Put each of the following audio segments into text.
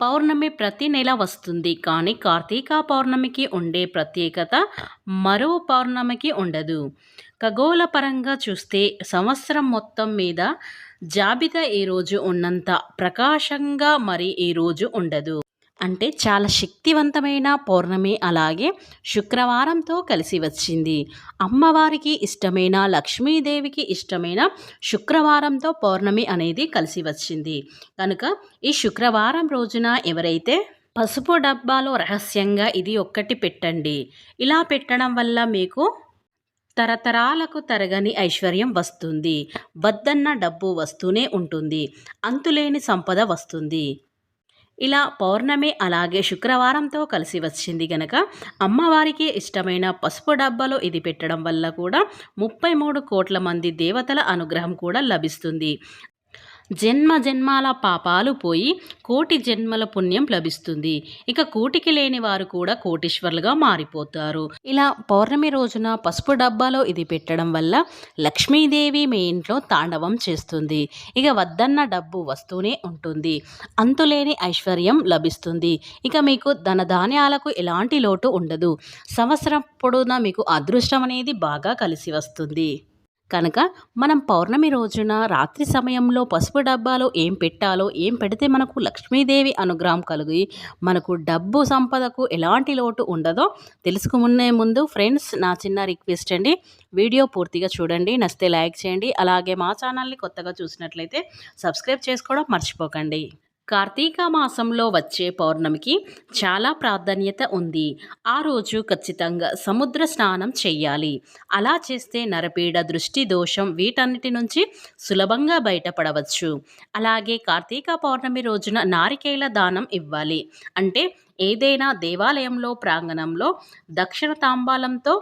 పౌర్ణమి ప్రతి నెల వస్తుంది. కానీ కార్తీక పౌర్ణమికి ఉండే ప్రత్యేకత మరో పౌర్ణమికి ఉండదు. ఖగోళ పరంగా చూస్తే సంవత్సరం మొత్తం మీద జాబితా ఈరోజు ఉన్నంత ప్రకాశంగా మరి ఈరోజు ఉండదు. అంటే చాలా శక్తివంతమైన పౌర్ణమి అలాగే శుక్రవారంతో కలిసి వచ్చింది. అమ్మవారికి ఇష్టమైన లక్ష్మీదేవికి ఇష్టమైన శుక్రవారంతో పౌర్ణమి అనేది కలిసి వచ్చింది. కనుక ఈ శుక్రవారం రోజున ఎవరైతే పసుపు డబ్బాలో రహస్యంగా ఇది ఒక్కటి పెట్టండి. ఇలా పెట్టడం వల్ల మీకు తరతరాలకు తరగని ఐశ్వర్యం వస్తుంది. వద్దన్న డబ్బు వస్తూనే ఉంటుంది. అంతులేని సంపద వస్తుంది. ఇలా పౌర్ణమి అలాగే శుక్రవారంతో కలిసి వచ్చింది గనక అమ్మవారికి ఇష్టమైన పసుపు డబ్బాలో ఇది పెట్టడం వల్ల కూడా ముప్పై మూడు కోట్ల మంది దేవతల అనుగ్రహం కూడా లభిస్తుంది. జన్మ జన్మాల పాపాలు పోయి కోటి జన్మల పుణ్యం లభిస్తుంది. ఇక కూటికి లేని వారు కూడా కోటీశ్వర్లుగా మారిపోతారు. ఇలా పౌర్ణమి రోజున పసుపు డబ్బాలో ఇది పెట్టడం వల్ల లక్ష్మీదేవి మీ ఇంట్లో తాండవం చేస్తుంది. ఇక వద్దన్న డబ్బు వస్తూనే ఉంటుంది. అంతులేని ఐశ్వర్యం లభిస్తుంది. ఇక మీకు ధనధాన్యాలకు ఎలాంటి లోటు ఉండదు. సంవత్సరం పొడవునా మీకు అదృష్టం అనేది బాగా కలిసి వస్తుంది. కనుక మనం పౌర్ణమి రోజున రాత్రి సమయంలో పసుపు డబ్బాలో ఏం పెట్టాలో ఏం పెడితే మనకు లక్ష్మీదేవి అనుగ్రహం కలిగి మనకు డబ్బు సంపదకు ఎలాంటి లోటు ఉండదో తెలుసుకునే ముందు ఫ్రెండ్స్ నా చిన్న రిక్వెస్ట్ అండి. వీడియో పూర్తిగా చూడండి నచ్చితే లైక్ చేయండి. అలాగే మా ఛానల్ని కొత్తగా చూసినట్లయితే సబ్స్క్రైబ్ చేసుకోవడం మర్చిపోకండి. కార్తీక మాసంలో వచ్చే పౌర్ణమికి చాలా ప్రాధాన్యత ఉంది. ఆ రోజు ఖచ్చితంగా సముద్ర స్నానం చెయ్యాలి. అలా చేస్తే నరపీడ దృష్టి దోషం వీటన్నిటి నుంచి సులభంగా బయటపడవచ్చు. అలాగే కార్తీక పౌర్ణమి రోజున నారికేల దానం ఇవ్వాలి. అంటే ఏదైనా దేవాలయంలో ప్రాంగణంలో దక్షిణ తాంబాలంతో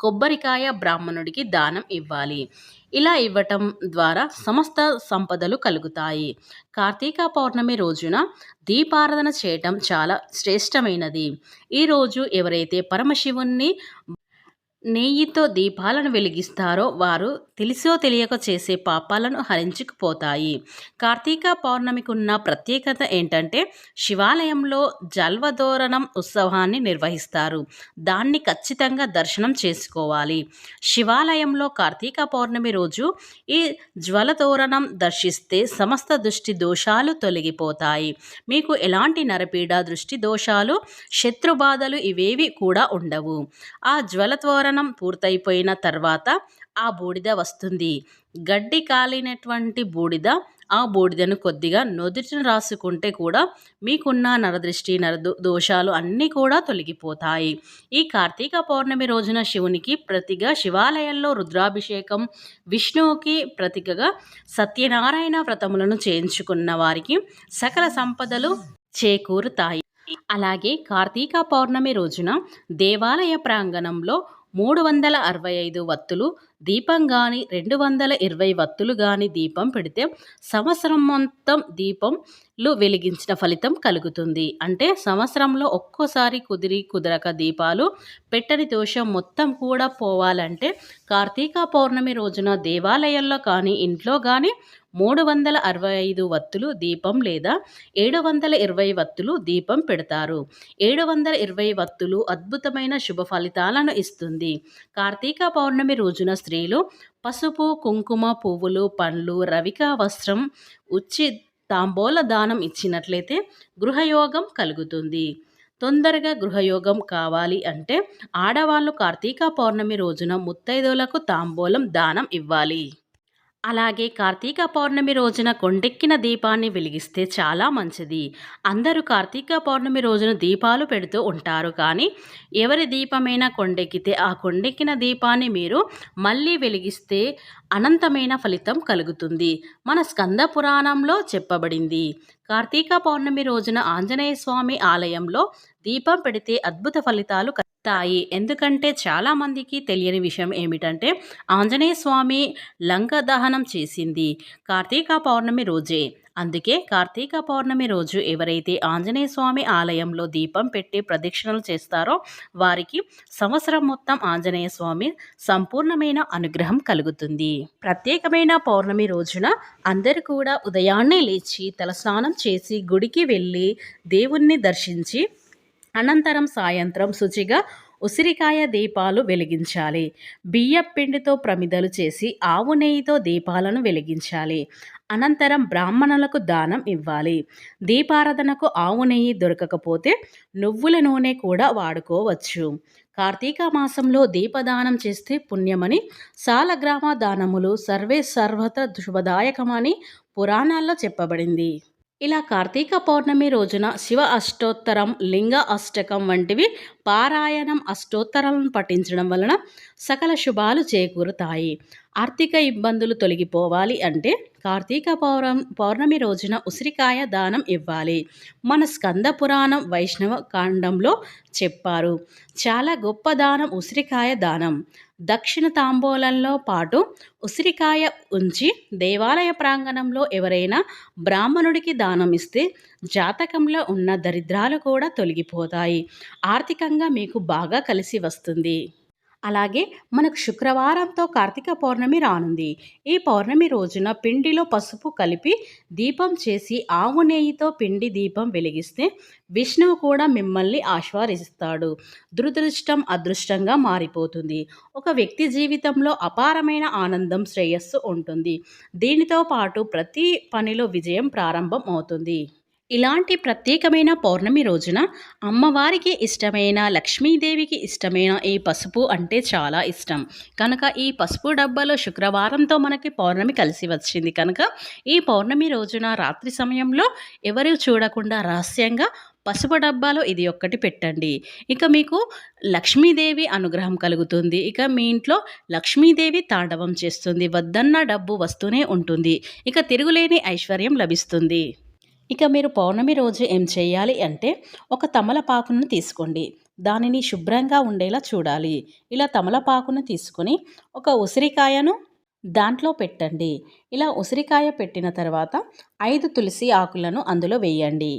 కొబ్బరికాయ బ్రాహ్మణుడికి దానం ఇవ్వాలి. ఇలా ఇవ్వటం ద్వారా సమస్త సంపదలు కలుగుతాయి. కార్తీక పౌర్ణమి రోజున దీపారాధన చేయటం చాలా శ్రేష్టమైనది. ఈరోజు ఎవరైతే పరమశివుణ్ణి నెయ్యితో దీపాలను వెలిగిస్తారో వారు తెలిసో తెలియక చేసే పాపాలను హరించుకుపోతాయి. కార్తీక పౌర్ణమికి ఉన్న ప్రత్యేకత ఏంటంటే శివాలయంలో జల్వదోరణం ఉత్సవాన్ని నిర్వహిస్తారు. దాన్ని ఖచ్చితంగా దర్శనం చేసుకోవాలి. శివాలయంలో కార్తీక పౌర్ణమి రోజు ఈ జ్వలదోరణం దర్శిస్తే సమస్త దృష్టి దోషాలు తొలగిపోతాయి. మీకు ఎలాంటి నరపీడ దృష్టి దోషాలు శత్రుబాధలు ఇవేవి కూడా ఉండవు. ఆ జ్వలతోరణం పూర్తయిపోయిన తర్వాత ఆ బూడిద వస్తుంది. గడ్డి కాలినటువంటి బూడిద ఆ బూడిదను కొద్దిగా నుదుటిని రాసుకుంటే కూడా మీకున్న నరదృష్టి నర దోషాలు అన్నీ కూడా తొలగిపోతాయి. ఈ కార్తీక పౌర్ణమి రోజున శివునికి ప్రతిగా శివాలయంలో రుద్రాభిషేకం విష్ణువుకి ప్రతికగా సత్యనారాయణ వ్రతములను చేయించుకున్న వారికి సకల సంపదలు చేకూరుతాయి. అలాగే కార్తీక పౌర్ణమి రోజున దేవాలయ ప్రాంగణంలో మూడు వందల అరవై ఐదు వత్తులు దీపం కానీ రెండు వందల ఇరవై వత్తులు కానీ దీపం పెడితే సంవత్సరం మొత్తం దీపంలు వెలిగించిన ఫలితం కలుగుతుంది. అంటే సంవత్సరంలో ఒక్కోసారి కుదిరి కుదరక దీపాలు పెట్టని దోషం మొత్తం కూడా పోవాలంటే కార్తీక పౌర్ణమి రోజున దేవాలయంలో కానీ ఇంట్లో కానీ మూడు వందల అరవై ఐదు వత్తులు దీపం లేదా ఏడు వందల ఇరవై వత్తులు దీపం పెడతారు. ఏడు వందల ఇరవై వత్తులు అద్భుతమైన శుభ ఫలితాలను ఇస్తుంది. కార్తీక పౌర్ణమి రోజున స్త్రీలు పసుపు కుంకుమ పువ్వులు పండ్లు రవిక వస్త్రం ఉచ్చి తాంబూల దానం ఇచ్చినట్లయితే గృహయోగం కలుగుతుంది. తొందరగా గృహయోగం కావాలి అంటే ఆడవాళ్ళు కార్తీక పౌర్ణమి రోజున ముత్తైదులకు తాంబూలం దానం ఇవ్వాలి. అలాగే కార్తీక పౌర్ణమి రోజున కొండెక్కిన దీపాన్ని వెలిగిస్తే చాలా మంచిది. అందరూ కార్తీక పౌర్ణమి రోజున దీపాలు పెడుతూ ఉంటారు. కానీ ఎవరి దీపమైనా కొండెక్కితే ఆ కొండెక్కిన దీపాన్ని మీరు మళ్ళీ వెలిగిస్తే అనంతమైన ఫలితం కలుగుతుంది. మన స్కంద పురాణంలో చెప్పబడింది. కార్తీక పౌర్ణమి రోజున ఆంజనేయ స్వామి ఆలయంలో దీపం పెడితే అద్భుత ఫలితాలు తాయి ఎందుకంటే చాలామందికి తెలియని విషయం ఏమిటంటే ఆంజనేయ స్వామి లంక దహనం చేసింది కార్తీక పౌర్ణమి రోజే. అందుకే కార్తీక పౌర్ణమి రోజు ఎవరైతే ఆంజనేయ స్వామి ఆలయంలో దీపం పెట్టి ప్రదక్షిణలు చేస్తారో వారికి సంవత్సరం మొత్తం ఆంజనేయ స్వామి సంపూర్ణమైన అనుగ్రహం కలుగుతుంది. ప్రత్యేకమైన పౌర్ణమి రోజున అందరూ కూడా ఉదయాన్నే లేచి తలస్నానం చేసి గుడికి వెళ్ళి దేవుణ్ణి దర్శించి అనంతరం సాయంత్రం శుచిగా ఉసిరికాయ దీపాలు వెలిగించాలి. బియ్యం పిండితో ప్రమిదలు చేసి ఆవు నెయ్యితో దీపాలను వెలిగించాలి. అనంతరం బ్రాహ్మణులకు దానం ఇవ్వాలి. దీపారాధనకు ఆవు నెయ్యి దొరకకపోతే నువ్వుల నూనె కూడా వాడుకోవచ్చు. కార్తీక మాసంలో దీపదానం చేస్తే పుణ్యమని సాలగ్రామ దానములు సర్వే సర్వత శుభదాయకమని పురాణాల్లో చెప్పబడింది. ఇలా కార్తీక పౌర్ణమి రోజున శివ అష్టోత్తరం లింగ అష్టకం వంటివి పారాయణం అష్టోత్తరాలను పఠించడం వలన సకల శుభాలు చేకూరుతాయి. ఆర్థిక ఇబ్బందులు తొలగిపోవాలి అంటే కార్తీక పౌరం పౌర్ణమి రోజున ఉసిరికాయ దానం ఇవ్వాలి. మన స్కంద పురాణం వైష్ణవ కాండంలో చెప్పారు. చాలా గొప్ప దానం ఉసిరికాయ దానం. దక్షిణ తాంబూలంలో పాటు ఉసిరికాయ ఉంచి దేవాలయ ప్రాంగణంలో ఎవరైనా బ్రాహ్మణుడికి దానం ఇస్తే జాతకంలో ఉన్న దరిద్రాలు కూడా తొలగిపోతాయి. ఆర్థికంగా మీకు బాగా కలిసి వస్తుంది. అలాగే మనకు శుక్రవారంతో కార్తీక పౌర్ణమి రానుంది. ఈ పౌర్ణమి రోజున పిండిలో పసుపు కలిపి దీపం చేసి ఆవు నెయ్యితో పిండి దీపం వెలిగిస్తే విష్ణువు కూడా మిమ్మల్ని ఆశ్వారిస్తాడు దురదృష్టం అదృష్టంగా మారిపోతుంది. ఒక వ్యక్తి జీవితంలో అపారమైన ఆనందం శ్రేయస్సు ఉంటుంది. దీనితో పాటు ప్రతి పనిలో విజయం ప్రారంభం అవుతుంది ఇలాంటి ప్రత్యేకమైన పౌర్ణమి రోజున అమ్మవారికి ఇష్టమైన లక్ష్మీదేవికి ఇష్టమైన ఈ పసుపు అంటే చాలా ఇష్టం. కనుక ఈ పసుపు డబ్బాలో శుక్రవారంతో మనకి పౌర్ణమి కలిసి వచ్చింది కనుక ఈ పౌర్ణమి రోజున రాత్రి సమయంలో ఎవరు చూడకుండా రహస్యంగా పసుపు డబ్బాలో ఇది ఒక్కటి పెట్టండి. ఇక మీకు లక్ష్మీదేవి అనుగ్రహం కలుగుతుంది. ఇక మీ ఇంట్లో లక్ష్మీదేవి తాండవం చేస్తుంది. వద్దన్న డబ్బు వస్తూనే ఉంటుంది. ఇక తిరుగులేని ఐశ్వర్యం లభిస్తుంది. ఇక మీరు పౌర్ణమి రోజు ఏం చేయాలి అంటే ఒక తమలపాకును తీసుకోండి. దానిని శుభ్రంగా ఉండేలా చూడాలి. ఇలా తమలపాకును తీసుకొని ఒక ఉసిరికాయను దాంట్లో పెట్టండి. ఇలా ఉసిరికాయ పెట్టిన తర్వాత ఐదు తులసి ఆకులను అందులో వేయండి.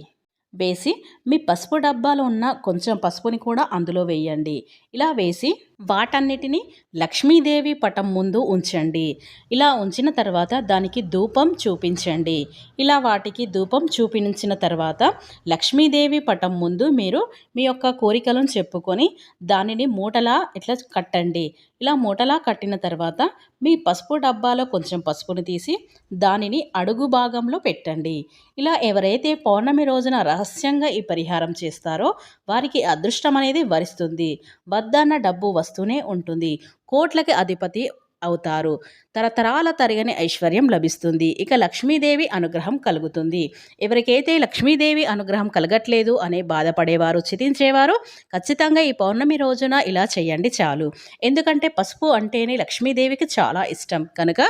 వేసి మీ పసుపు డబ్బాలో ఉన్న కొంచెం పసుపుని కూడా అందులో వేయండి. ఇలా వేసి వాటన్నిటిని లక్ష్మీదేవి పటం ముందు ఉంచండి. ఇలా ఉంచిన తర్వాత దానికి ధూపం చూపించండి. ఇలా వాటికి ధూపం చూపించిన తర్వాత లక్ష్మీదేవి పటం ముందు మీరు మీ యొక్క కోరికలను చెప్పుకొని దానిని మూటలా ఇట్లా కట్టండి. ఇలా మూటలా కట్టిన తర్వాత మీ పసుపు డబ్బాలో కొంచెం పసుపుని తీసి దానిని అడుగు భాగంలో పెట్టండి. ఇలా ఎవరైతే పౌర్ణమి రోజున రహస్యంగా ఈ పరిహారం చేస్తారో వారికి అదృష్టం అనేది వరిస్తుంది. వద్దన్న డబ్బు వస్తూనే ఉంటుంది. కోట్లకి అధిపతి అవుతారు. తరతరాల తరగని ఐశ్వర్యం లభిస్తుంది. ఇక లక్ష్మీదేవి అనుగ్రహం కలుగుతుంది. ఎవరికైతే లక్ష్మీదేవి అనుగ్రహం కలగట్లేదు అనే బాధపడేవారు చితించేవారు ఖచ్చితంగా ఈ పౌర్ణమి రోజున ఇలా చేయండి చాలు. ఎందుకంటే పసుపు అంటేనే లక్ష్మీదేవికి చాలా ఇష్టం. కనుక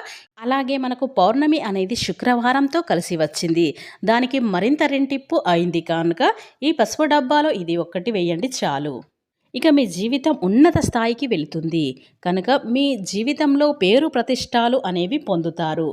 అలాగే మనకు పౌర్ణమి అనేది శుక్రవారంతో కలిసి వచ్చింది. దానికి మరింత రెంటిప్పు అయింది. కనుక ఈ పసుపు డబ్బాలో ఇది ఒక్కటి వేయండి చాలు. ఇక మీ జీవితం ఉన్నత స్థాయికి వెళుతుంది. కనుక మీ జీవితంలో పేరు ప్రతిష్టాలు అనేవి పొందుతారు.